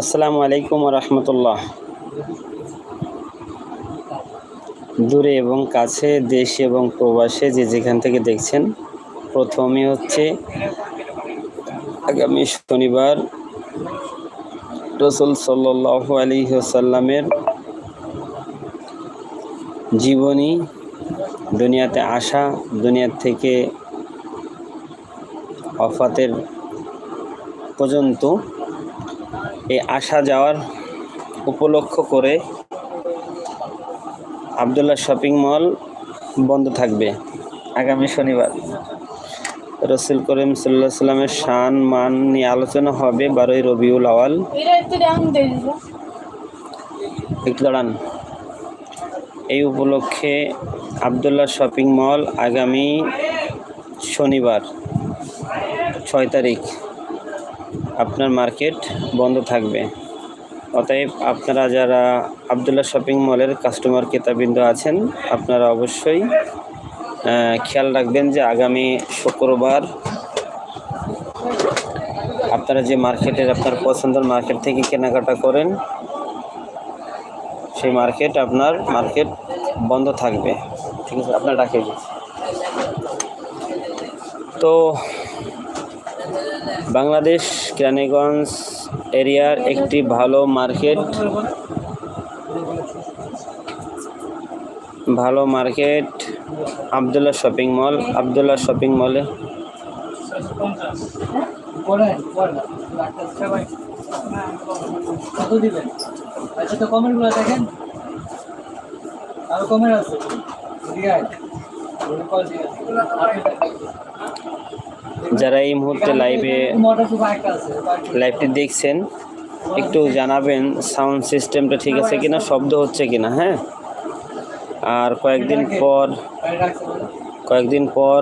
আসসালামু আলাইকুম রহমতুল্লাহ। দূরে এবং কাছে, দেশে এবং প্রবাসে যে যেখান থেকে দেখছেন, প্রথমে হচ্ছে আগামী শনিবার রসুল সাল্লাহ আলী জীবনী, দুনিয়াতে আসা দুনিয়ার থেকে অফাতের পর্যন্ত এই আসা যাওয়ার উপলক্ষ করে আবদুল্লাহ শপিং মল বন্ধ থাকবে আগামী শনিবার। রসুল করিম সাল্লাহ সাল্লামের শান, মান নিয়ে আলোচনা হবে বারোই রবিউল আওয়াল একটু দাঁড়ান। এই উপলক্ষে আবদুল্লাহ শপিং মল আগামী শনিবার, ছয় তারিখ। আপনার মার্কেট বন্ধ থাকবে। অতএব আপনারা যারা আবদুল্লাহ শপিং মলের কাস্টমার ক্রেতাবৃন্দ আছেন, আপনারা অবশ্যই খেয়াল রাখবেন যে আগামী শুক্রবার আপনারা যে মার্কেটের, আপনার পছন্দের মার্কেট থেকে কেনাকাটা করেন, সেই মার্কেট আপনার মার্কেট বন্ধ থাকবে। ঠিক আছে, আপনার ডাকে তো বাংলাদেশ কেরানীগঞ্জ এরিয়ার একটি ভালো মার্কেট। ভালো market Abdullah shopping mall. Abdullah shopping মলে। যারা এই মুহূর্তে লাইভে লাইভটি দেখছেন, একটু জানাবেন সাউন্ড সিস্টেমটা ঠিক আছে কিনা, শব্দ হচ্ছে কিনা হ্যাঁ? আর কয়েকদিন পর কয়েকদিন পর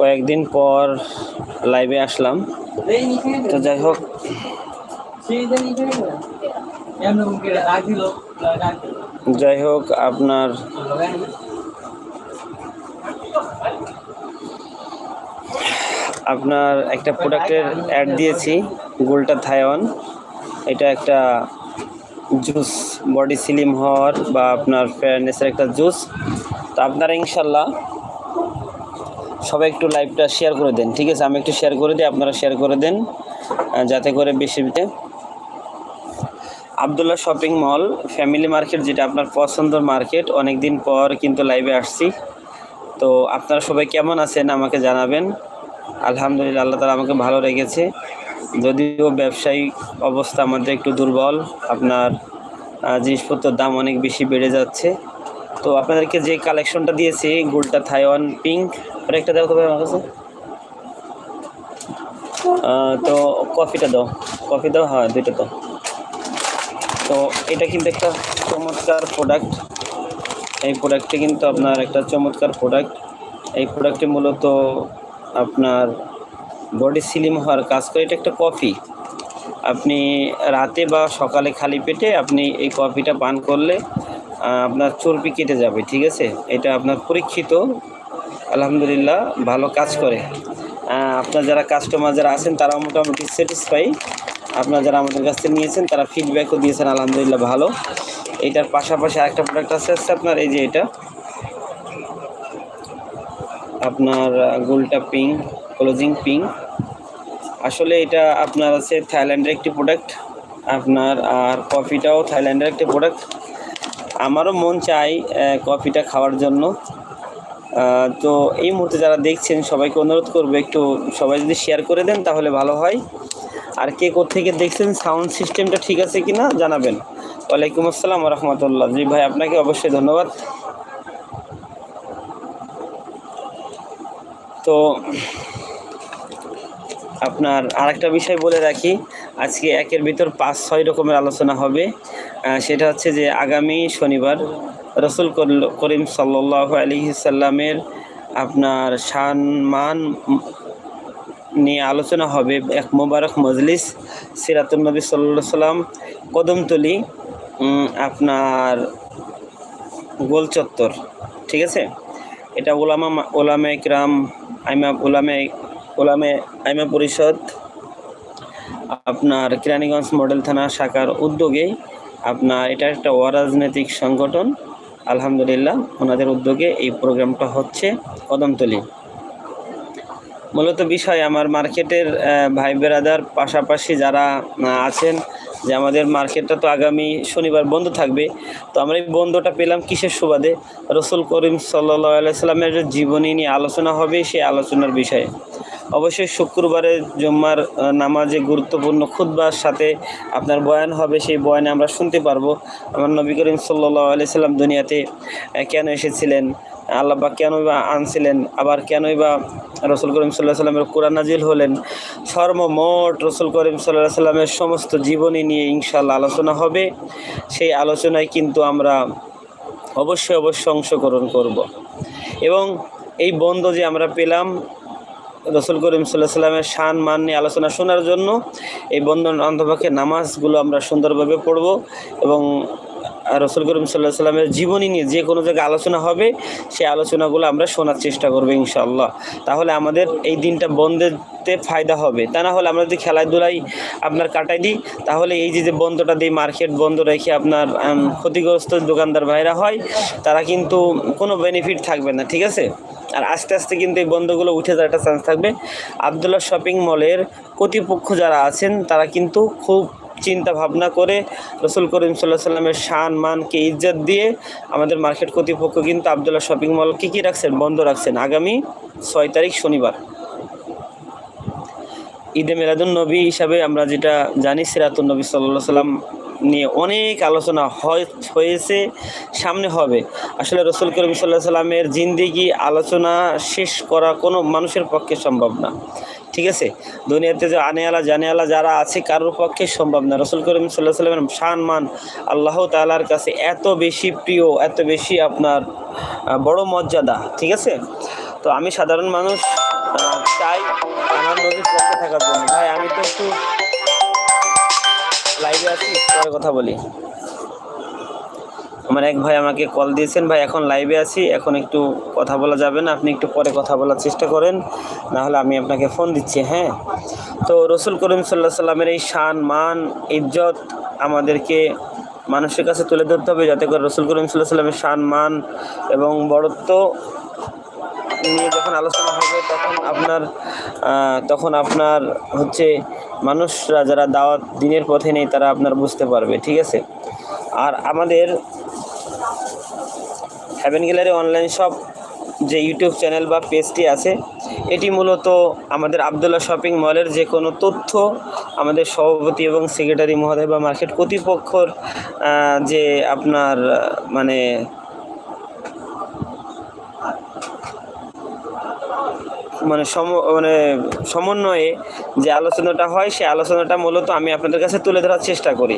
কয়েকদিন পর লাইভে আসলাম। তো যাই হোক যাই হোক, আপনার আপনার একটা প্রোডাক্টের অ্যাড দিয়েছি, গোল্টা থায়ন। এটা একটা জুস, বডি স্লিম হওয়ার বা আপনার ফেয়ারনেসের একটা জুস। তো আপনারা ইনশাল্লাহ সবাই একটু লাইভটা শেয়ার করে দেন, ঠিক আছে? আমি একটু শেয়ার করে দিই, আপনারা শেয়ার করে দেন যাতে করে বেশি Abdullah shopping mall, family market যেটা আপনার পছন্দের মার্কেট অনেক দিন পর কিন্তু লাইভে আসছি। তো আপনারা সবাই কেমন আছেন আমাকে জানাবেন। আলহামদুলিল্লাহ, আল্লাহ তালা আমাকে ভালো রেখেছে। যদিও ব্যবসায়িক অবস্থা আমাদের একটু দুর্বল, আপনার জিনিসপত্রের দাম অনেক বেশি বেড়ে যাচ্ছে। তো আপনাদেরকে যে কালেকশনটা দিয়েছি, গোলটা থাইওয়ান পিঙ্ক আর একটা দেওয়া হবে আমার কাছে। তো কফিটা দাও, কফি দাও হ্যাঁ দুইটা দাও। তো এটা কিন্তু একটা চমৎকার প্রোডাক্ট এই প্রোডাক্টটি কিন্তু আপনার একটা চমৎকার প্রোডাক্ট এই প্রোডাক্টটি মূলত আপনার বডি স্লিম হওয়ার কাজ করে, এটা একটা কফি আপনি রাতে বা সকালে খালি পেটে আপনি এই কফিটা পান করলে আপনার চর্বি কেটে যাবে, ঠিক আছে? এটা আপনার পরীক্ষিত। আলহামদুলিল্লাহ, ভালো কাজ করে। আপনার যারা কাস্টমার যারা আছেন তারা মোটামুটি স্যাটিসফাই আপনার যারা আমাদের কাছ থেকে নিয়েছেন, তারা ফিডব্যাকও দিয়েছেন, আলহামদুলিল্লাহ, ভালো। এটার পাশাপাশি আরেকটা প্রোডাক্ট আছে আপনার, এই যে এটা। আপনার গোলটা পিঙ্ক ক্লোজিং পিঙ্ক আসলে এটা আপনার আছে থাইল্যান্ডের একটি প্রোডাক্ট আপনার আর কফিটাও থাইল্যান্ডের একটি প্রোডাক্ট আমারও মন চাই কফিটা খাওয়ার জন্য। তো এই মুহূর্তে যারা দেখছেন, সবাইকে অনুরোধ করব একটু সবাই যদি শেয়ার করে দেন, তাহলে ভালো হয়। আর কে থেকে দেখছেন সাউন্ড সিস্টেমটা ঠিক আছে কিনা জানাবেন। ওয়ালাইকুম আসসালাম রহমতুল্লাহ। জি ভাই, আপনাকে অবশ্যই ধন্যবাদ। তো আপনার আরেকটা বিষয় বলে রাখি, আজকে একের ভিতর পাঁচ, ছয় রকমের আলোচনা হবে। সেটা হচ্ছে যে আগামী শনিবার রসুল করিম সাল্লাহ আলী সাল্লামের আপনার সম্মান নিয়ে আলোচনা হবে এক মোবারক মজলিস সিরাতুলনবী সাল্লা সাল্লাম কদমতলি আপনার গোল চত্বর ঠিক আছে? এটা ওলামা ওলামা ইকরাম, আইমা, ওলামা, ওলামে, আইমা পরিষদ, আপনার কেরানীগঞ্জ মডেল থানা শাখার উদ্যোগে আপনার এটা একটা অরাজনৈতিক সংগঠন। আলহামদুলিল্লাহ, ওনাদের উদ্যোগে এই প্রোগ্রামটা হচ্ছে কদমতলি। মূলত বিষয় আমার মার্কেটের ভাই বেরাদার পাশাপাশি যারা আছেন যে আমাদের মার্কেটটা তো আগামী শনিবার বন্ধ থাকবে। তো আমরা এই বন্ধটা পেলাম কিসের সুবাদে? রসুল করিম সাল্লা সাল্লামের জীবনী নিয়ে আলোচনা হবে সেই আলোচনার বিষয়ে। অবশ্যই শুক্রবারে জুম্মার নামাজে গুরুত্বপূর্ণ খুতবার সাথে আপনার বয়ান হবে, সেই বয়ানে আমরা শুনতে পারব। আমার নবী করিম সাল্লাহ আলাইসাল্লাম দুনিয়াতে কেন এসেছিলেন? আল্লাহ বা কেনই বা আনছিলেন? আবার কেনই বা রসুল করিম সাল্লাহ সাল্লামের কোরআন নাজিল হলেন? সর্বমোট রসুল করিম সাল্লাহ সাল্লামের সমস্ত জীবনী নিয়ে ইনশাল্লাহ আলোচনা হবে। সেই আলোচনায় কিন্তু আমরা অবশ্যই অবশ্যই অংশগ্রহণ করব। এবং এই বন্ধ যে আমরা পেলাম রসুল করিম সাল্লাহ সাল্লামের শান, মান নিয়ে আলোচনা শোনার জন্য, এই বন্ধন অন্তপক্ষে নামাজগুলো আমরা সুন্দরভাবে পড়ব এবং রসুল করিম সাল্লাহ সাল্লামের জীবনী নিয়ে যে কোনো জায়গায় আলোচনা হবে, সেই আলোচনাগুলো আমরা শোনার চেষ্টা করব ইনশাআল্লাহ। তাহলে আমাদের এই দিনটা বন্ধেতে ফায়দা হবে। তা না হলে আমরা যদি খেলাধুলাই আপনার কাটাই দিই, তাহলে এই যে যে বন্ধটা দিই, মার্কেট বন্ধ রেখে আপনার ক্ষতিগ্রস্ত দোকানদার ভাইরা হয়, তারা কিন্তু কোনো বেনিফিট থাকবে না, ঠিক আছে? আর আস্তে আস্তে কিন্তু এই বন্ধগুলো উঠে যাওয়ার একটা চান্স থাকবে। আবদুল্লাহ শপিং মলের কর্তৃপক্ষ যারা আছেন, তারা কিন্তু খুব চিন্তা ভাবনা করে রসুল করিম সাল্লাহ সাল্লামের শান মানকে ইজ্জত দিয়ে আমাদের মার্কেট কর্তৃপক্ষ কিন্তু আবদুল্লাহ শপিং মল কী কী রাখছেন? বন্ধ রাখছেন। আগামী ছয় তারিখ শনিবার। ঈদে মিলাদুন নবী হিসাবে আমরা যেটা জানি সিরাতুল নবী সাল্লাহ সাল্লাম নিয়ে অনেক আলোচনা হয়, হয়েছে, সামনে হবে। আসলে রসুল করিম সাল্লাহ সাল্লামের জিন্দিগি আলোচনা শেষ করা কোনো মানুষের পক্ষে সম্ভব না। ঠিক আছে? দুনিয়াতে যে আনেওয়ালা জানেওয়ালা যারা আছে, কারোর পক্ষে সম্ভব না। রসুল করিম সাল্লাহ সাল্লামের শান মান আল্লাহ তালার কাছে এত বেশি প্রিয়, এত বেশি আপনার বড় মর্যাদা। ঠিক আছে? তো আমি সাধারণ মানুষ চাই আমার নদীর পক্ষে থাকার জন্য। ভাই, আমি তো একটু লাইভে আছি, পরে কথা বলি। আমার এক ভাই আমাকে কল দিয়েছেন, ভাই, এখন লাইভে আছি, এখন একটু কথা বলা যাবে না, আপনি একটু পরে কথা বলার চেষ্টা করেন না হলে আমি আপনাকে ফোন দিচ্ছি হ্যাঁ? তো রসুল করিম সাল্লাহ সাল্লামের এই শান, মান, ইজ্জত আমাদেরকে মানুষের কাছে তুলে ধরতে হবে, যাতে করে রসুল করিম সাল্লাহ সাল্লামের শান, মান এবং বড়ত্ব নিয়ে যখন আলোচনা হবে, তখন আপনার তখন আপনার হচ্ছে মানুষরা যারা দাওয়াত দিনের পথে নেই, তারা আপনার বুঝতে পারবে, ঠিক আছে? আর আমাদের হ্যাভেন গ্যালারি অনলাইন শপ যে ইউটিউব চ্যানেল বা পেজটি আছে, এটি মূলত আমাদের আবদুল্লাহ শপিং মলের যে কোনো তথ্য আমাদের সভাপতি এবং সেক্রেটারি মহোদয় বা মার্কেট কর্তৃপক্ষর যে আপনার মানে মানে সম মানে সমন্বয়ে যে আলোচনাটা হয়, সেই আলোচনাটা মূলত আমি আপনাদের কাছে তুলে ধরার চেষ্টা করি।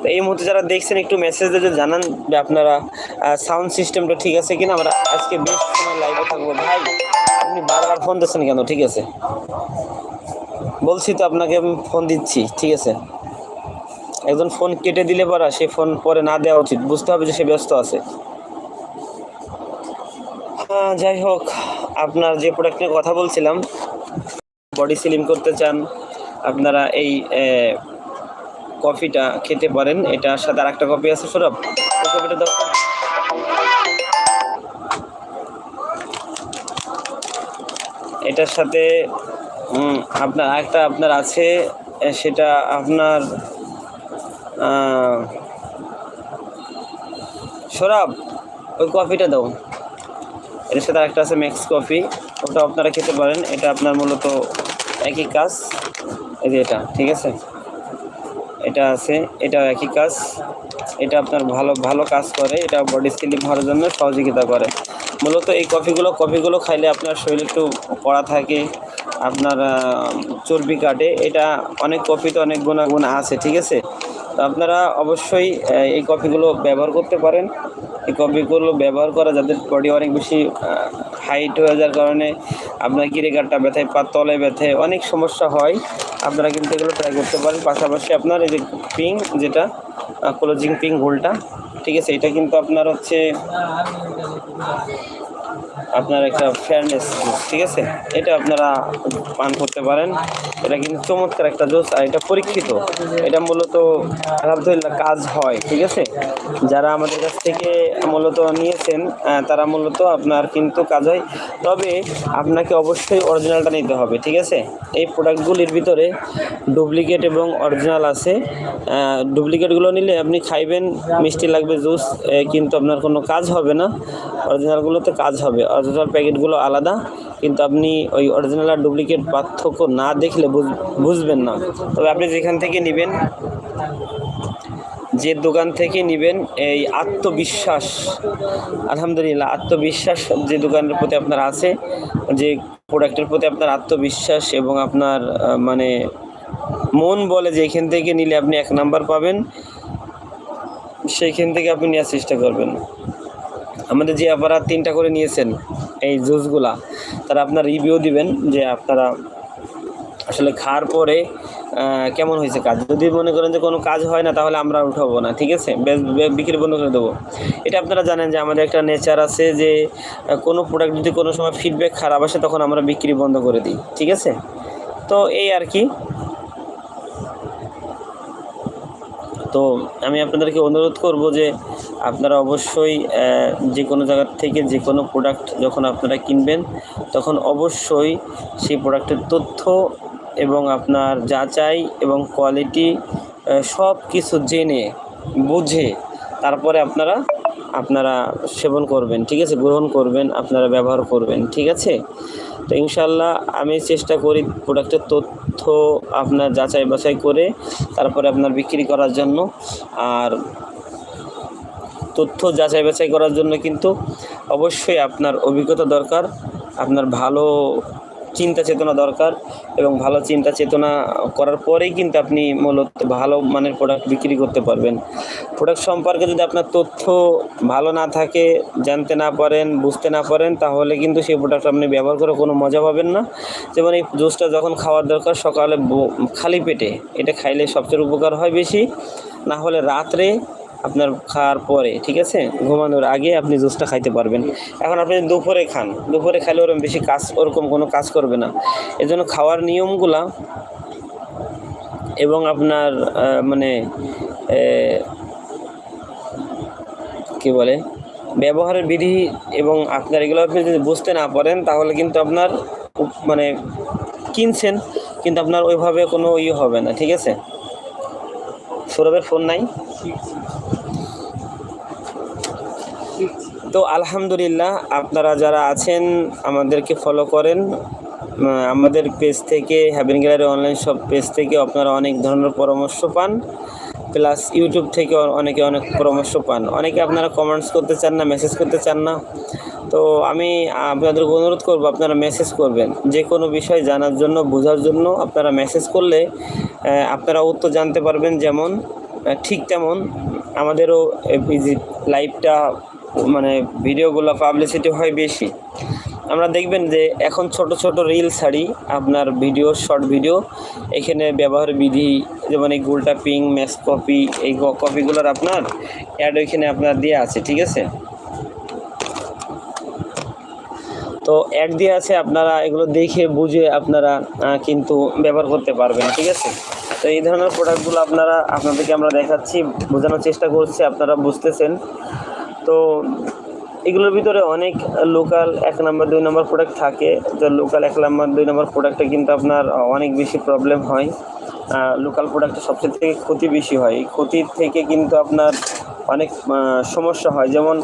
তো এই মুহূর্তে যারা দেখছেন, একটু মেসেজ দিয়ে জানান যে আপনারা সাউন্ড সিস্টেমটা ঠিক আছে কিনা, আমরা আজকে বেশ সময় লাইভে থাকব। ভাই, আপনি বারবার ফোন দিচ্ছেন কেন? ঠিক আছে। বলছি তো আপনাকে, আমি ফোন দিচ্ছি, ঠিক আছে। একজন ফোন কেটে দিলে পরা, সে ফোন পরে না দেওয়া উচিত। বুঝতে হবে যে সে ব্যস্ত আছে। যাই হোক। আপনার যে প্রোডাক্ট নিয়ে কথা বলছিলাম বডি স্লিম করতে চান, আপনারা এই কফিটা খেতে পারেন। এটার সাথে আর একটা কফি আছে, সৌরভ? কফিটা দাও। এটার সাথে আপনার একটা আপনার আছে সেটা আপনার সৌরভ, ওই কফিটা দাও। এর সাথে একটা আছে ম্যাক্স কফি ওটা আপনারা খেতে পারেন। এটা আপনার মূলত একই কাজ। এই যে এটা, ঠিক আছে? এটা আছে এটা একই কাজ। এটা আপনার ভালো ভালো কাজ করে। এটা বডি স্লিম হওয়ার জন্য সহযোগিতা করে। মূলত এই কফিগুলো কফিগুলো খাইলে আপনার শরীর একটু কড়া থাকে, আপনার চর্বি কাটে। এটা অনেক কফিতে অনেক গুণাগুণ আছে, ঠিক আছে? আপনারা অবশ্যই এই কফিগুলো ব্যবহার করতে পারেন। এই কফিগুলো ব্যবহার করা যাদের বডি অনেক বেশি হাইট হয়ে যাওয়ার কারণে আপনার কিরে গাঁটটা ব্যথায় পা তলে ব্যথে অনেক সমস্যা হয়। আপনারা কিন্তু এগুলো ট্রাই করতে পারেন। পাশাপাশি আপনার এই যে পিং যেটা ক্লোজিং পিং হোলটা, ঠিক আছে, এটা কিন্তু আপনার হচ্ছে আপনার একটা ফেয়ারনেস ঠিক আছে? এটা আপনারা পান করতে পারেন। এটা কিন্তু চমৎকার একটা জুস আর এটা পরীক্ষিত। এটা মূলত আলহামদুলিল্লাহ কাজ হয়, ঠিক আছে? যারা আমাদের কাছ থেকে মূলত নিয়েছেন তারা মূলত আপনার কিন্তু কাজ হয়। তবে আপনাকে অবশ্যই অরিজিনালটা নিতে হবে, ঠিক আছে? এই প্রোডাক্টগুলির ভিতরে ডুপ্লিকেট এবং অরিজিনাল আছে। ডুপ্লিকেটগুলো নিলে আপনি খাইবেন, মিষ্টি লাগবে জুস কিন্তু আপনার কোনো কাজ হবে না। অরিজিনালগুলোতে কাজ হবে। অরিজিনাল প্যাকেটগুলো আলাদা, কিন্তু আপনি ওই অরিজিনাল আর ডুপ্লিকেট পার্থক্য না দেখলে বুঝ- বুঝবেন না। তবে আপনি যেখান থেকে নেবেন, যে দোকান থেকে নেবেন, এই আত্মবিশ্বাস, আলহামদুলিল্লাহ, আত্মবিশ্বাস যে দোকানের প্রতি আপনার আছে, যে প্রোডাক্টের প্রতি আপনার আত্মবিশ্বাস এবং আপনার মানে মন বলে যে এখান থেকে নিলে আপনি এক নাম্বার পাবেন সেইখান থেকে আপনি নেওয়ার চেষ্টা করবেন। আমাদের যে আপনারা তিনটা করে নিয়েছেন এই জুসগুলা, তারা আপনার রিভিউ দিবেন যে আপনারা আসলে খাওয়ার পরে কেমন হয়েছে কাজ। যদি মনে করেন যে কোনো কাজ হয় না, তাহলে আমরা উঠাবো না, ঠিক আছে? বিক্রি বন্ধ করে দেবো। এটা আপনারা জানেন যে আমাদের একটা নেচার আছে যে কোনো প্রোডাক্ট যদি কোনো সময় ফিডব্যাক খারাপ আসে, তখন আমরা বিক্রি বন্ধ করে দিই, ঠিক আছে? তো এই আর কি। তো আমি আপনাদেরকে অনুরোধ করব যে আপনারা অবশ্যই যে কোনো জায়গার থেকে যে কোনো প্রোডাক্ট যখন আপনারা কিনবেন, তখন অবশ্যই সেই প্রোডাক্টের তথ্য এবং আপনার যাচাই এবং কোয়ালিটি সব কিছু জেনে, বুঝে তারপরে আপনারা আপনারা সেবন করবেন, ঠিক আছে? গ্রহণ করবেন, আপনারা ব্যবহার করবেন, ঠিক আছে? তো ইনশাল্লাহ আমি চেষ্টা করি প্রোডাক্টের তথ্য আপনার যাচাই বাছাই করে তারপরে আপনার বিক্রি করার জন্য। আর তথ্য যাচাই বাছাই করার জন্য কিন্তু অবশ্যই আপনার অভিজ্ঞতা দরকার, আপনার ভালো চিন্তা চেতনা দরকার এবং ভালো চিন্তা চেতনা করার পরেই কিন্তু আপনি মূলত ভালো মানের প্রোডাক্ট বিক্রি করতে পারবেন। প্রোডাক্ট সম্পর্কে যদি আপনার তথ্য ভালো না থাকে, জানতে না পারেন, বুঝতে না পারেন, তাহলে কিন্তু সেই প্রোডাক্ট আপনি ব্যবহার করে কোনো মজা পাবেন না। যেমন এই জুসটা যখন খাওয়ার দরকার, সকালে খালি পেটে, এটা খাইলে সবচেয়ে উপকার হয় বেশি। না হলে রাত্রে আপনার খাওয়ার পরে, ঠিক আছে? ঘুমানোর আগে আপনি জুসটা খাইতে পারবেন। এখন আপনি দুপুরে খান, দুপুরে খাইলে ওরকম বেশি কাজ, ওরকম কোনো কাজ করবে না। এজন্য খাওয়ার নিয়মগুলা এবং আপনার মানে কি বলে, ব্যবহারের বিধি এবং আপনার এগুলো আপনি যদি বুঝতে না পারেন, তাহলে কিন্তু আপনার মানে কিনছেন, কিন্তু আপনার ওইভাবে কোনো ইয়ে হবে না, ঠিক আছে? সৌরভের ফোন নাই? তো আলহামদুলিল্লাহ আপনারা যারা আছেন, আমাদেরকে ফলো করেন। আমাদের পেজ থেকে Haven gallery online shop page থেকে আপনারা অনেক ধরনের পরামর্শ পান। প্লাস ইউটিউব থেকে অনেকে অনেক পরামর্শ পান। অনেকে আপনারা কমেন্টস করতে চান না মেসেজ করতে চান না। তো আমি আপনাদেরকে অনুরোধ করব, আপনারা মেসেজ করবেন। যে কোনো বিষয় জানার জন্য, বোঝার জন্য আপনারা মেসেজ করলে আপনারা উত্তর জানতে পারবেন যেমন ঠিক তেমন। আমাদেরও লাইভটা মানে ভিডিওগুলো পাবলিসিটি হয় বেশি। আমরা দেখবেন যে এখন ছোট ছোট রিল ছাড়ি আপনার ভিডিও শর্ট ভিডিও এখানে ব্যবহার বিধি যেমন এই গোলটা পিং ম্যাস কপি এই কপিগুলোর আপনার অ্যাড ওইখানে আপনার দেওয়া আছে, ঠিক আছে? তো অ্যাড দিয়ে আছে আপনারা এগুলো দেখে, বুঝে আপনারা কিন্তু ব্যবহার করতে পারবেন, ঠিক আছে? তো এই ধরনের প্রোডাক্টগুলো আপনারা, আপনাদেরকে আমরা দেখাচ্ছি, বোঝানোর চেষ্টা করছি, আপনারা বুঝতেছেন। তো এগুলোর ভিতরে অনেক লোকাল এক নম্বর দুই নম্বর প্রোডাক্ট থাকে। তো লোকাল এক নম্বর দুই নম্বর প্রোডাক্টে কিন্তু আপনার অনেক বেশি প্রবলেম হয়। লোকাল প্রোডাক্টে সবচেয়ে থেকে ক্ষতি বেশি হয়। এই ক্ষতির থেকে কিন্তু আপনার অনেক সমস্যা হয়। যেমন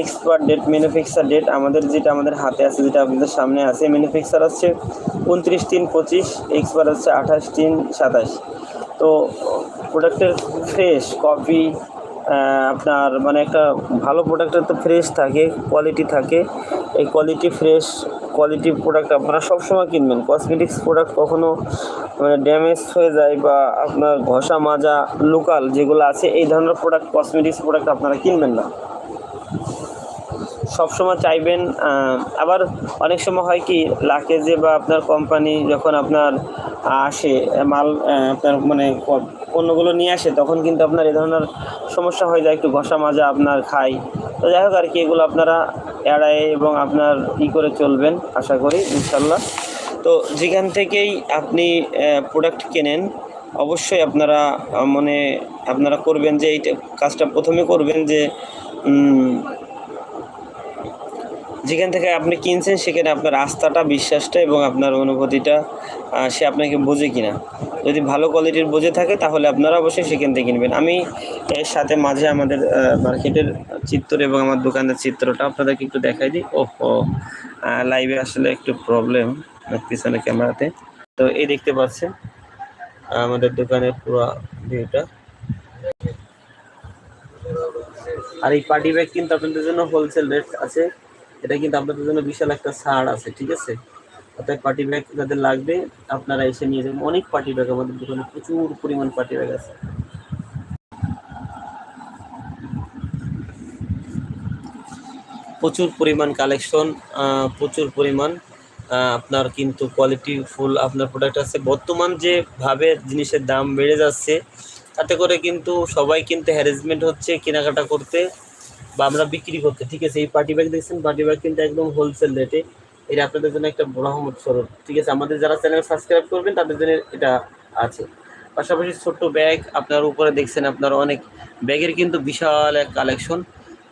এক্সপার্ট ডেট ম্যানুফ্যাকচার ডেট আমাদের যেটা আমাদের হাতে আছে, যেটা আপনাদের সামনে আছে ম্যানুফ্যাকচার হচ্ছে উনত্রিশ তিন পঁচিশ এক্সপার্ট হচ্ছে আঠাশ তিন সাতাশ। তো প্রোডাক্টের ফ্রেশ কপি আপনার মানে একটা ভালো প্রোডাক্টের তো ফ্রেশ থাকে কোয়ালিটি থাকে। এই কোয়ালিটি ফ্রেশ কোয়ালিটি প্রোডাক্ট আপনারা সবসময় কিনবেন। কসমেটিক্স প্রোডাক্ট কখনও মানে ড্যামেজ হয়ে যায় বা আপনার ঘষা মাজা লোকাল যেগুলো আছে, এই ধরনের প্রোডাক্ট কসমেটিক্স প্রোডাক্ট আপনারা কিনবেন না। সবসময় চাইবেন আবার অনেক সময় হয় কি লাকেজে বা আপনার কোম্পানি যখন আপনার আসে, মাল আপনার মানে পণ্যগুলো নিয়ে আসে, তখন কিন্তু আপনার এ ধরনের সমস্যা হয়ে যায়, একটু ঘষা মাজা আপনার খাই। তো যাই হোক আর কি, এগুলো আপনারা এড়ায় এবং আপনার ই করে চলবেন, আশা করি, ইনশাল্লাহ। তো যেখান থেকেই আপনি প্রোডাক্ট কেনেন, অবশ্যই আপনারা মানে আপনারা করবেন যে, এইটা কাজটা প্রথমে করবেন যে যেখান থেকে আপনি কিনছেন, সেখানে আপনার আস্থাটা, বিশ্বাসটা এবং আপনার অনুভূতিটা সে আপনাকে বোঝে কিনা। যদি ভালো কোয়ালিটির বোঝে থাকে, তাহলে আপনারা অবশ্যই সেখান থেকে কিনবেন। আমি এর সাথে মাঝে আমাদের মার্কেটের চিত্র এবং আমার দোকানের চিত্রটা আপনাদেরকে একটু দেখাই দিই। ওহো লাইভে আসলে একটু প্রবলেম পিছনে ক্যামেরাতে তো এই দেখতে পাচ্ছেন, আমাদের দোকানের পুরো ভিউটা আর এই পার্টি ব্যাগ কিন্তু আপনাদের জন্য হোলসেল রেট আছে এটা কিন্তু আপনাদের জন্য বিশাল একটা ছাড় আছে, ঠিক আছে? অর্থাৎ পার্টি ব্যাগ যাদের লাগবে, আপনারা এসে নিয়ে যাবেন। অনেক পার্টি ব্যাগ আমাদের দোকানে, প্রচুর পরিমাণ পার্টি ব্যাগ আছে। প্রচুর পরিমাণ কালেকশন প্রচুর পরিমাণ আপনার কিন্তু কোয়ালিটি ফুল আপনার প্রোডাক্ট আছে। বর্তমান যে ভাবে জিনিসের দাম বেড়ে যাচ্ছে, তাতে করে কিন্তু সবাই কিন্তু হ্যারাসমেন্ট হচ্ছে কেনাকাটা করতে। বা আমরা বিক্রি করতে, ঠিক আছে? এই পার্টি ব্যাগ দেখছেন? পার্টি ব্যাগ কিন্তু একদম হোলসেল রেটে এটা আপনাদের জন্য একটা রহমত স্বরূপ, ঠিক আছে? আমাদের যারা চ্যানেল সাবস্ক্রাইব করবেন, তাদের জন্য এটা আছে। পাশাপাশি ছোট্ট ব্যাগ আপনার উপরে দেখছেন আপনার অনেক ব্যাগের কিন্তু বিশাল এক কালেকশন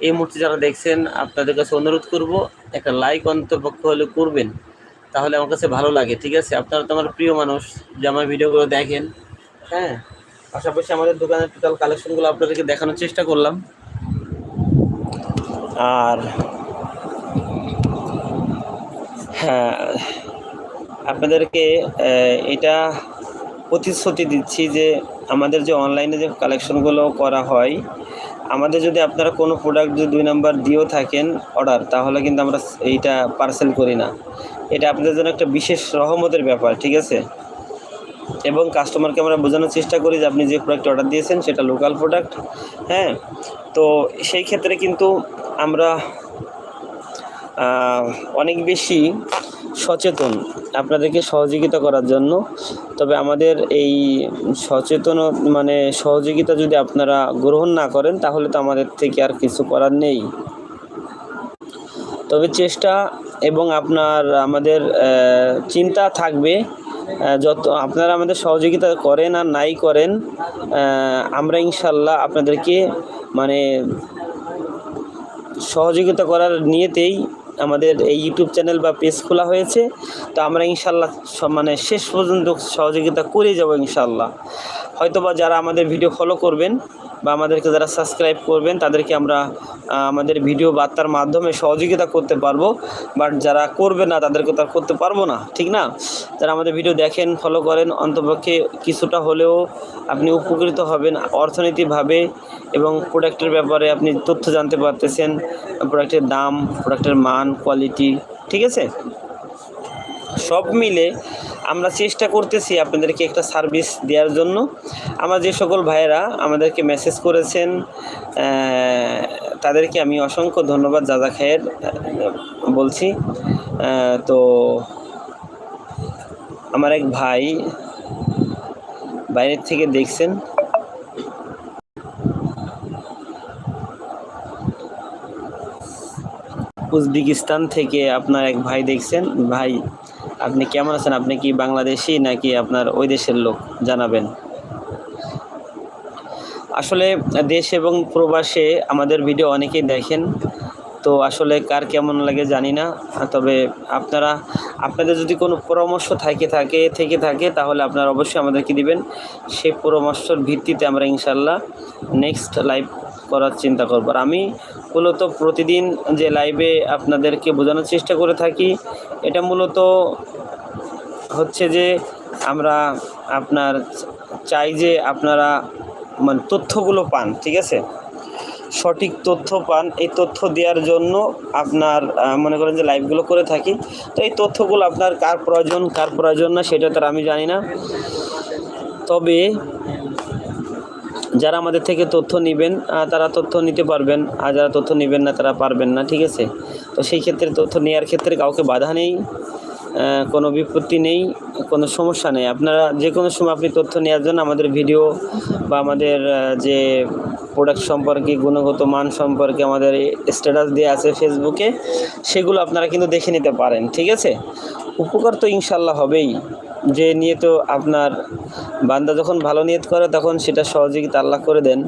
এই মুহূর্তে যারা দেখছেন, আপনাদের কাছে অনুরোধ করব, একটা লাইক অন্তপক্ষ হলে করবেন, তাহলে আমার কাছে ভালো লাগে, ঠিক আছে? আপনারা তো আমার প্রিয় মানুষ, যে আমার ভিডিওগুলো দেখেন হ্যাঁ? পাশাপাশি আমাদের দোকানের টোটাল কালেকশনগুলো আপনাদেরকে দেখানোর চেষ্টা করলাম। আর হ্যাঁ আপনাদেরকে এটা প্রতিশ্রুতি দিচ্ছি যে আমাদের যে অনলাইনে যে কালেকশনগুলো করা হয়, আমাদের যদি আপনারা কোনো প্রোডাক্ট যদি দুই নাম্বার দিয়েও থাকেন অর্ডার তাহলে কিন্তু আমরা এইটা পার্সেল করি না। এটা আপনাদের জন্য একটা বিশেষ রহমতের ব্যাপার, ঠিক আছে? এবং কাস্টমারকে আমরা বোঝানোর চেষ্টা করি যে আপনি যে প্রোডাক্ট অর্ডার দিয়েছেন সেটা লোকাল প্রোডাক্ট হ্যাঁ? তো সেই ক্ষেত্রে কিন্তু আমরা অনেক বেশি সচেতন আপনাদেরকে সহযোগিতা করার জন্য। তবে আমাদের এই সচেতন মানে সহযোগিতা যদি আপনারা গ্রহণ না করেন, তাহলে তো আমাদের থেকে আর কিছু করার নেই। তবে চেষ্টা এবং আপনার, আমাদের চিন্তা থাকবে যত, আপনারা আমাদের সহযোগিতা করেন আর নাই করেন আমরা ইনশাল্লাহ আপনাদেরকে মানে সহযোগিতা করার নিয়েতেই আমাদের এই ইউটিউব চ্যানেল বা পেজ খোলা হয়েছে। তো আমরা ইনশাল্লাহ মানে শেষ পর্যন্ত সহযোগিতা করে যাব ইনশাল্লাহ। হয়তোবা যারা আমাদের ভিডিও ফলো করবেন বা আমাদেরকে যারা সাবস্ক্রাইব করবেন, তাদেরকে আমরা আমাদের ভিডিও বার্তার মাধ্যমে সহযোগিতা করতে পারব। বাট যারা করবে না, তাদেরকে তো আর করতে পারব না, ঠিক না? যারা আমাদের ভিডিও দেখেন ফলো করেন, অন্তপক্ষে কিছুটা হলেও আপনি উপকৃত হবেন অর্থনীতিভাবে এবং প্রোডাক্টের ব্যাপারে আপনি তথ্য জানতে পারতেছেন প্রোডাক্টের দাম প্রোডাক্টের মান কোয়ালিটি ঠিক আছে? সব মিলে আমরা চেষ্টা করতেছি আপনাদেরকে একটা সার্ভিস দেওয়ার জন্য। আমার যে সকল ভাইয়েরা আমাদেরকে মেসেজ করেছেন তাদেরকে আমি অসংখ্য ধন্যবাদ জাজা খায়ের বলছি। তো আমার এক ভাই বাইরের থেকে দেখছেন। উজবেকিস্তান থেকে আপনার এক ভাই দেখছেন। ভাই আপনি কেমন আছেন? আপনি কি বাংলাদেশি নাকি আপনার ওই দেশের লোক? জানাবেন। আসলে দেশ এবং প্রবাসে আমাদের ভিডিও অনেকেই দেখেন। তো আসলে কার কেমন লাগে জানি না। তবে আপনারা, আপনাদের যদি কোনো পরামর্শ থাকে থাকে, থেকে থাকে, তাহলে আপনারা অবশ্যই আমাদেরকে দিবেন। সেই পরামর্শের ভিত্তিতে আমরা ইনশাল্লাহ নেক্সট লাইভ করার চিন্তা করব। আর আমি মূলত প্রতিদিন যে লাইভে আপনাদেরকে বোঝানোর চেষ্টা করে থাকি, এটা মূলত হচ্ছে যে আমরা আপনার চাই যে আপনারা মানে তথ্যগুলো পান, ঠিক আছে? সঠিক তথ্য পান, এই তথ্য দেওয়ার জন্য আপনার মনে করেন যে লাইভগুলো করে থাকি। তো এই তথ্যগুলো আপনার কার প্রয়োজন কার প্রয়োজন না, সেটা তো আর আমি জানি না। তবে যারা আমাদের থেকে তথ্য নেবেন তারা তথ্য নিতে পারবেন, আর যারা তথ্য নেবেন না, তারা পারবেন না, ঠিক আছে? তো সেই ক্ষেত্রে তথ্য নেওয়ার ক্ষেত্রে কাউকে বাধা নেই কোনো বিপত্তি নেই, কোনো সমস্যা নেই। আপনারা যে কোনো সময় আপনি তথ্য নেওয়ার জন্য আমাদের ভিডিও বা আমাদের যে প্রোডাক্ট সম্পর্কে, গুণগত মান সম্পর্কে আমাদের স্ট্যাটাস দেওয়া আছে ফেসবুকে সেগুলো আপনারা কিন্তু দেখে নিতে পারেন, ঠিক আছে? উপকার তো ইনশাল্লাহ হবেই। যে নিয়ে তো আপনার বান্দা যখন ভালো নিয়ত করে, তখন সেটা সহযোগিতা আল্লাহ করে দেন,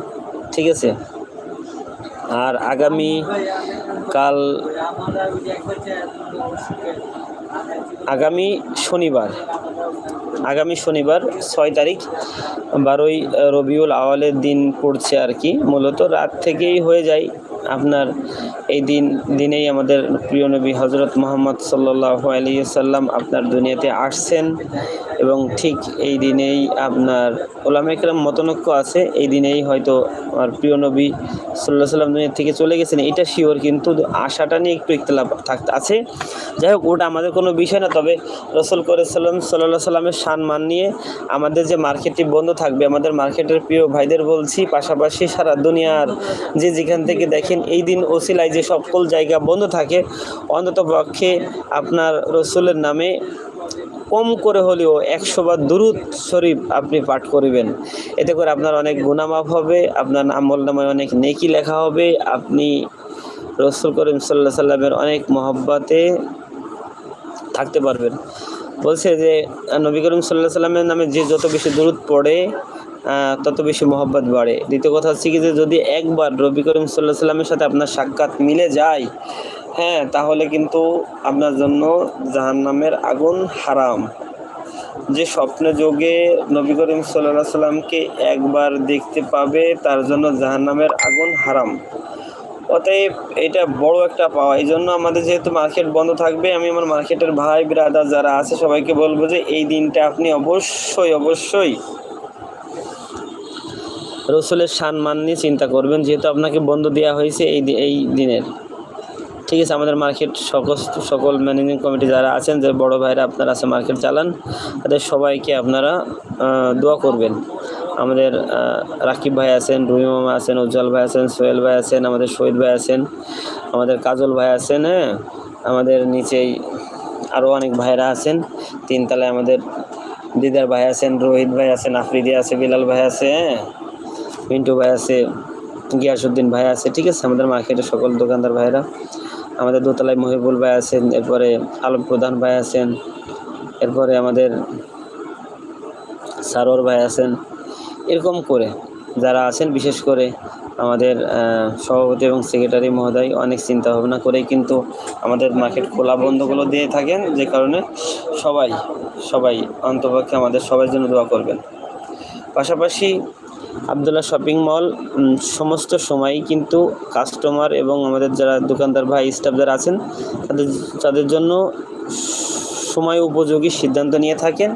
ঠিক আছে? আর আগামী কাল, আগামী শনিবার আগামী শনিবার ছয় তারিখ, বারোই রবিউল আওয়ালের দিন পড়ছে আর কি, মূলত রাত থেকেই হয়ে যায়। আপনার এই দিন, দিনেই আমাদের প্রিয় নবী হজরত মোহাম্মদ সাল্লাহ আলিয়া সাল্লাম আপনার দুনিয়াতে আসছেন। এবং ঠিক এই দিনেই আপনার ওলামা একরাম মতনক্য আছে, এই দিনেই হয়তো আমার প্রিয় নবী সাল্লাহ সাল্লাম দুনিয়া থেকে চলে গেছেন, এটা শিওর কিন্তু আশাটা নিয়ে একটু ইখতলাফ থাকতে আছে। যাই হোক, ওটা আমাদের কোনো বিষয় না, তবে রসুল করে সাল্লাম সাল্লাহ সাল্লামের সান মান নিয়ে আমাদের যে মার্কেটটি বন্ধ থাকবে, আমাদের মার্কেটের প্রিয় ভাইদের বলছি, পাশাপাশি সারা দুনিয়ার যে যেখান থেকে দেখেন, এই দিন ওসিলায় যে সকল জায়গা বন্ধ থাকে অন্তত পক্ষে আপনার রসুলের নামে কম করে হলেও একশো বার দুরুদ শরীফ আপনি পাঠ করিবেন। এতে করে আপনার অনেক গুণামাপ হবে, আপনার আমল নামায় অনেক নেকি লেখা হবে। আপনি রসুল করিম সাল্লাহ সাল্লামের অনেক মহব্বতে থাকতে পারবেন। বলছে যে, নবী করিম সাল্লাহ সাল্লামের নামে যে যত বেশি দূরত পড়ে তত বেশি মহব্বত বাড়ে। দ্বিতীয় কথা হচ্ছে কি যে, যদি একবার রবি করিম সাল্লাহ সাল্লামের সাথে আপনার সাক্ষাৎ মিলে যায় হ্যাঁ তাহলে কিন্তু আপনার জন্য জাহান্নামের আগুন হারাম। যে স্বপ্ন যোগে নবী করিম সাল্লাহ সাল্লামকে একবার দেখতে পাবে, তার জন্য জাহান্নামের আগুন হারাম। অতএব এটা বড় একটা পাওয়া। এই জন্য আমাদের যেহেতু মার্কেট বন্ধ থাকবে, আমি আমার মার্কেটের ভাই ব্রাদার যারা আছে, সবাইকে বলব যে এই দিনটা আপনি অবশ্যই অবশ্যই রসুলের সম্মান নিয়ে চিন্তা করবেন। যেহেতু আপনাকে বন্ধ দেওয়া হয়েছে এই এই দিনের। ঠিক আছে, আমাদের মার্কেট সকল সকল ম্যানেজিং কমিটি যারা আছেন, যে বড় ভাইরা আপনারা আছে মার্কেট চালান, তাদের সবাইকে আপনারা দোয়া করবেন। আমাদের রাকিব ভাই আছেন, রুমি মামা আছেন, উজ্জ্বল ভাই আছেন, সোহেল ভাই আছেন, আমাদের শহীদ ভাই আছেন, আমাদের কাজল ভাই আছেন হ্যাঁ? আমাদের নিচেই আরও অনেক ভাইরা আছেন, তিনতলায় আমাদের দিদার ভাই আছেন, রোহিত ভাই আছেন আফ্রিদি আছে, বিলাল ভাই আছে হ্যাঁ? মিন্টু ভাই আছে গিয়াসুদ্দিন ভাই আছে, ঠিক আছে, আমাদের মার্কেটে সকল দোকানদার ভাইরা। আমাদের দোতলায় মহিবুল ভাই আছেন, এরপরে আলম প্রধান ভাই আছেন, এরপরে আমাদের সারোয়ার ভাই আছেন, এরকম করে যারা আছেন, বিশেষ করে আমাদের সভাপতি এবং সেক্রেটারি মহোদয়, অনেক চিন্তা ভাবনা করেই কিন্তু আমাদের মার্কেট খোলা বন্ধগুলো দিয়ে থাকেন, যে কারণে সবাই সবাই অন্তপক্ষে আমাদের সবার জন্য দোয়া করবেন। পাশাপাশি আবদুল্লাহ শপিং মল সমস্ত সময়ই কিন্তু কাস্টমার এবং আমাদের যারা দোকানদার ভাই স্টাফ যারা আছেন, তাদের তাদের জন্য সময় উপযোগী সিদ্ধান্ত নিয়ে থাকেন।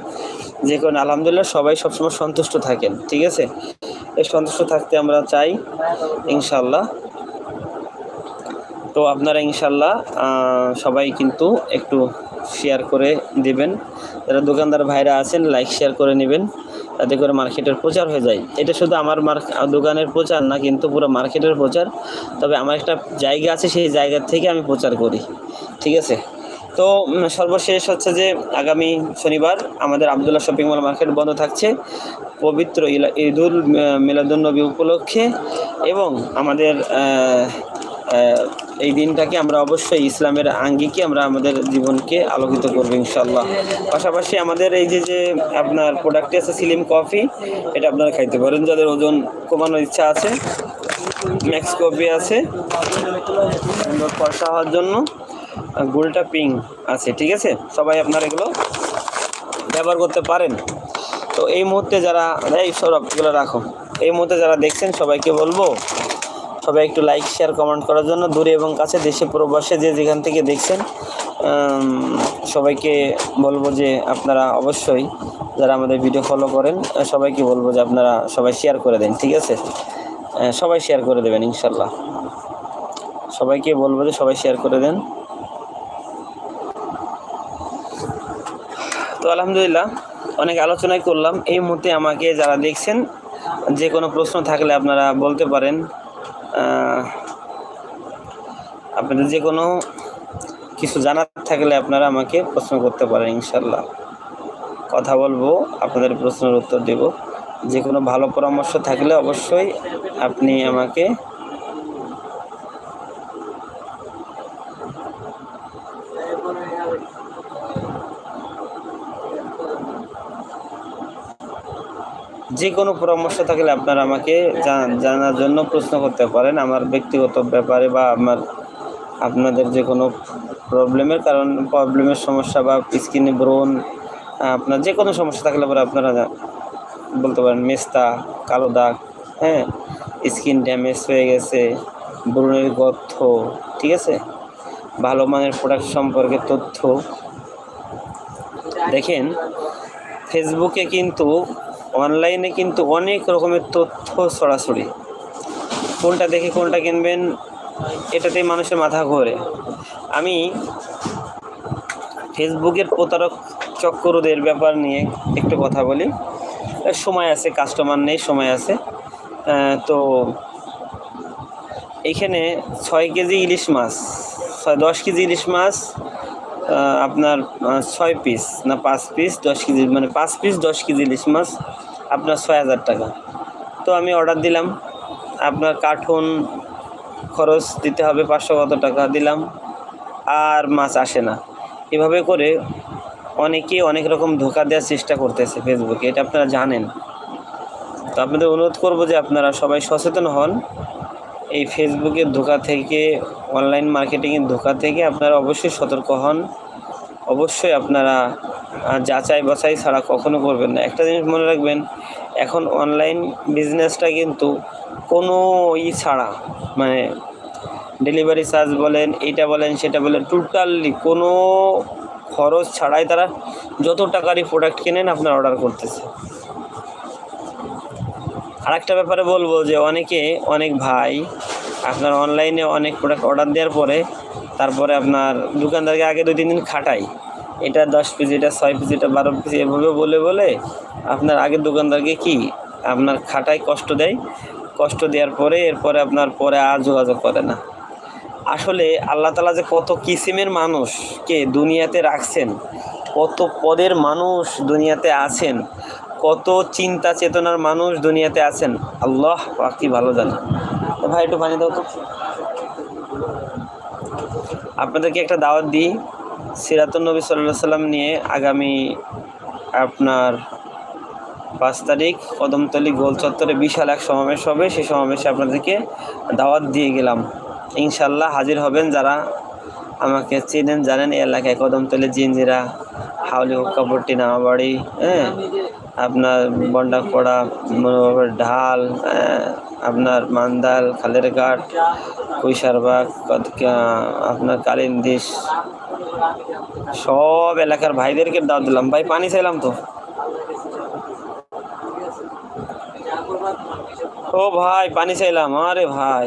যে কারণে আলহামদুলিল্লাহ সবাই সবসময় সন্তুষ্ট থাকেন, ঠিক আছে? এই সন্তুষ্ট থাকতে আমরা চাই ইনশাল্লাহ তো আপনারা ইনশাল্লাহ সবাই কিন্তু একটু শেয়ার করে দিবেন। যারা দোকানদার ভাইরা আছেন লাইক শেয়ার করে নেবেন। তাতে করে মার্কেটের প্রচার হয়ে যায়। এটা শুধু আমার দোকানের প্রচার না, কিন্তু পুরো মার্কেটের প্রচার। তবে আমার একটা জায়গা আছে, সেই জায়গা থেকে আমি প্রচার করি। ঠিক আছে? তো সর্বশেষ হচ্ছে যে, আগামী শনিবার আমাদের আবদুল্লাহ শপিং মল মার্কেট বন্ধ থাকছে। পবিত্র ঈদুল মিলাদুল নবী উপলক্ষে এবং আমাদের এই দিনটাকে আমরা অবশ্যই ইসলামের আঙ্গিকে আমরা আমাদের জীবনকে আলোকিত করব ইনশাল্লাহ পাশাপাশি আমাদের এই যে যে আপনার প্রোডাক্টে আছে সিলিম কফি, এটা আপনারা খাইতে পারেন। যাদের ওজন কমানোর ইচ্ছা আছে, ম্যাক্স কফি আছে ফর্সা হওয়ার জন্য গোলটা পিঙ্ক আছে, ঠিক আছে? সবাই আপনার এগুলো ব্যবহার করতে পারেন। তো এই মুহূর্তে যারা, এই সরবগুলো রাখো। এই মুহূর্তে যারা দেখছেন, সবাইকে বলব সবাই একটু লাইক শেয়ার কমেন্ট করার জন্য দূরে এবং কাছে দেশে প্রবাসে যে যেখান থেকে দেখছেন সবাইকে বলব যে আপনারা অবশ্যই যারা আমাদের ভিডিও ফলো করেন সবাইকে বলব যে আপনারা সবাই শেয়ার করে দেন, ঠিক আছে? সবাই শেয়ার করে দেবেন, ইনশাল্লাহ। সবাইকে বলব যে সবাই শেয়ার করে দেন। তো আলহামদুলিল্লাহ, অনেক আলোচনাই করলাম। এই মুহূর্তে আমাকে যারা দেখছেন, যে কোনো প্রশ্ন থাকলে আপনারা বলতে পারেন। আপনাদের যে কোনো কিছু জানার থাকলে আপনারা আমাকে প্রশ্ন করতে পারেন ইনশাল্লাহ কথা বলব, আপনাদের প্রশ্নের উত্তর দেব। যে কোনো ভালো পরামর্শ থাকলে অবশ্যই আপনি আমাকে যে কোনো পরামর্শ থাকলে আপনারা আমাকে জানার জন্য প্রশ্ন করতে পারেন আমার ব্যক্তিগত ব্যাপারে বা আমার আপনাদের যে কোনো প্রবলেমের কারণ, প্রবলেমের সমস্যা বা স্কিনে ব্রণ আপনার যে কোনো সমস্যা থাকলে পরে আপনারা বলতে পারেন মেস্তা, কালো দাগ হ্যাঁ স্কিন ড্যামেজ হয়ে গেছে ব্রণের গর্থ ঠিক আছে? ভালো মানের প্রোডাক্ট সম্পর্কে তথ্য। দেখেন ফেসবুকে কিন্তু অনলাইনে কিন্তু অনেক রকমের তথ্য সরাসরি। কোনটা দেখে কোনটা কিনবেন, এটাতেই মানুষের মাথা ঘোরে। আমি ফেসবুকের প্রতারক চক্রদের ব্যাপার নিয়ে একটু কথা বলি। সময় আছে কাস্টমার নেই, সময় আছে। তো এইখানে ছয় কেজি ইলিশ মাছ, ছয়, দশ কেজি ইলিশ মাছ আপনার ছয় পিস না পাঁচ পিস দশ কেজি মানে পাঁচ পিস দশ কেজি ইলিশ মাছ, আপনার ছয় হাজার টাকা। তো আমি অর্ডার দিলাম। আপনার কার্টুন খরচ দিতে হবে পাঁচশো কত টাকা দিলাম। আর মাছ আসে না। এভাবে করে অনেকে অনেক রকম ধোকা দেওয়ার চেষ্টা করতেছে ফেসবুকে এটা আপনারা জানেন। তো আপনাদের অনুরোধ করব যে আপনারা সবাই সচেতন হন। এই ফেসবুকের ধোকা থেকে, অনলাইন মার্কেটিংয়ের ধোকা থেকে আপনারা অবশ্যই সতর্ক হন। অবশ্যই আপনারা যাচাই বাছাই ছাড়া কখনো করবেন না। একটা জিনিস মনে রাখবেন, এখন অনলাইন বিজনেসটা কিন্তু কোনো ই ছাড়া মানে ডেলিভারি চার্জ বলেন, এইটা বলেন, সেটা বলেন, টোটালি কোনো খরচ ছাড়াই তারা যত টাকারই প্রোডাক্ট কেনেন আপনার অর্ডার করতেছে। আরেকটা ব্যাপারে বলব যে অনেকে, অনেক ভাই আপনার অনলাইনে অনেক প্রোডাক্ট অর্ডার দেওয়ার পরে তারপরে আপনার দোকানদারকে আগে দুই, তিন দিন খাটাই এটা দশ পিস এটা ছয় পিস এটা বারো পিস এভাবে বলে বলে আপনার আগের দোকানদারকে কি আপনার খাটায় কষ্ট দেয়? কষ্ট দেওয়ার পরে, এরপরে আপনার পরে আর যোগাযোগ করে না। আসলে আল্লাহ তালা যে কত কিসিমের মানুষকে দুনিয়াতে রাখছেন, কত পদের মানুষ দুনিয়াতে আছেন কত চিন্তা চেতনার মানুষ দুনিয়াতে আছেন? আল্লাহ কি ভালো জানে। ভাই, একটু পানি দাও তো। আপনাদেরকে একটা দাওয়াত দিই। সিরাতুল নবী সাল্লাহ সাল্লাম নিয়ে আগামী আপনার পাঁচ তারিখ কদমতলী গোল চত্বরে বিশাল এক সমাবেশ হবে। সেই সমাবেশে আপনাদেরকে দাওয়াত দিয়ে গেলাম। ইনশাল্লাহ হাজির হবেন যারা আমাকে চেনেন জানেন এই এলাকায় কদমতলী জিঞ্জিরা হাউলি হুক্কাপট্টি নামাবাড়ি হ্যাঁ আপনার বন্ডাকপড়া মনোভাবের ঢাল হ্যাঁ, আপনার মান্দাল খালের ঘাট কদকা- আপনার কালিন্দিস সব এলাকার ভাইদেরকে দাওয়াত দিলাম। ভাই পানি চাইলাম তো। ও ভাই পানি চাইলাম। আরে ভাই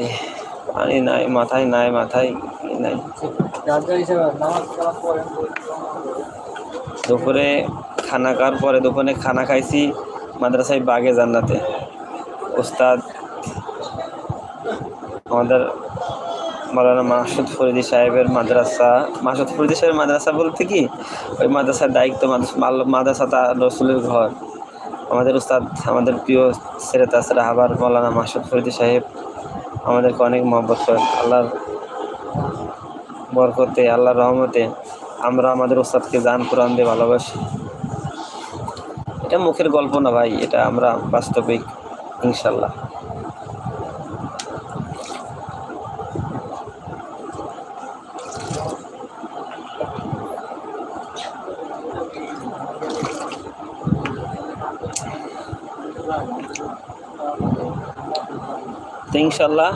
পানি নাই মাথায় নাই মাথায় নাই। দুপুরে খানা খাওয়ার পরে? দুপুরে খানা খাইছি মাদ্রাসায় বাগে জান্নাতে। ওস্তাদ আমাদের মৌলানা মাসুদ ফরিদি সাহেবের মাদ্রাসা, মাসুদ ফরিদি সাহেবের মাদ্রাসা বলতে কি? ওই মাদ্রাসার দায়িত্ব মাদ্রাসা- তা রসুলের ঘর। আমাদের উস্তাদ, আমাদের প্রিয় ছেড়ে তাছাড়া আবার মৌলানা মাসুদ ফরিদি সাহেব আমাদেরকে অনেক মহব্বত করেন। আল্লাহর বরকতে, আল্লাহর রহমতে আমরা আমাদের ওস্তাদকে জান, কোরআন দিয়ে ভালোবাসি। এটা মুখের গল্প না ভাই, এটা আমরা বাস্তবিক ইনশাল্লাহ ইনশাল্লাহ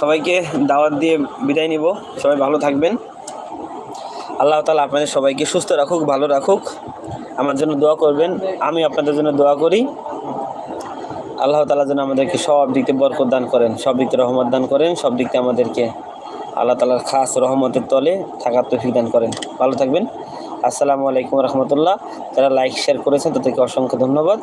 সবাইকে দাওয়াত দিয়ে বিদায় নিব। সবাই ভালো থাকবেন। আল্লাহ তালা আপনাদের সবাইকে সুস্থ রাখুক, ভালো রাখুক। আমার জন্য দোয়া করবেন, আমি আপনাদের জন্য দোয়া করি। আল্লাহ তালা যেন আমাদেরকে সব দিক থেকে বরকত দান করেন, সব দিক রহমত দান করেন, সব দিক আমাদেরকে আল্লাহ তালার খাস রহমতের তলে থাকার তৌফিক দান করেন। ভালো থাকবেন। আসসালামু আলাইকুম রহমতুল্লাহ। যারা লাইক শেয়ার করেছেন, তাদেরকে অসংখ্য ধন্যবাদ।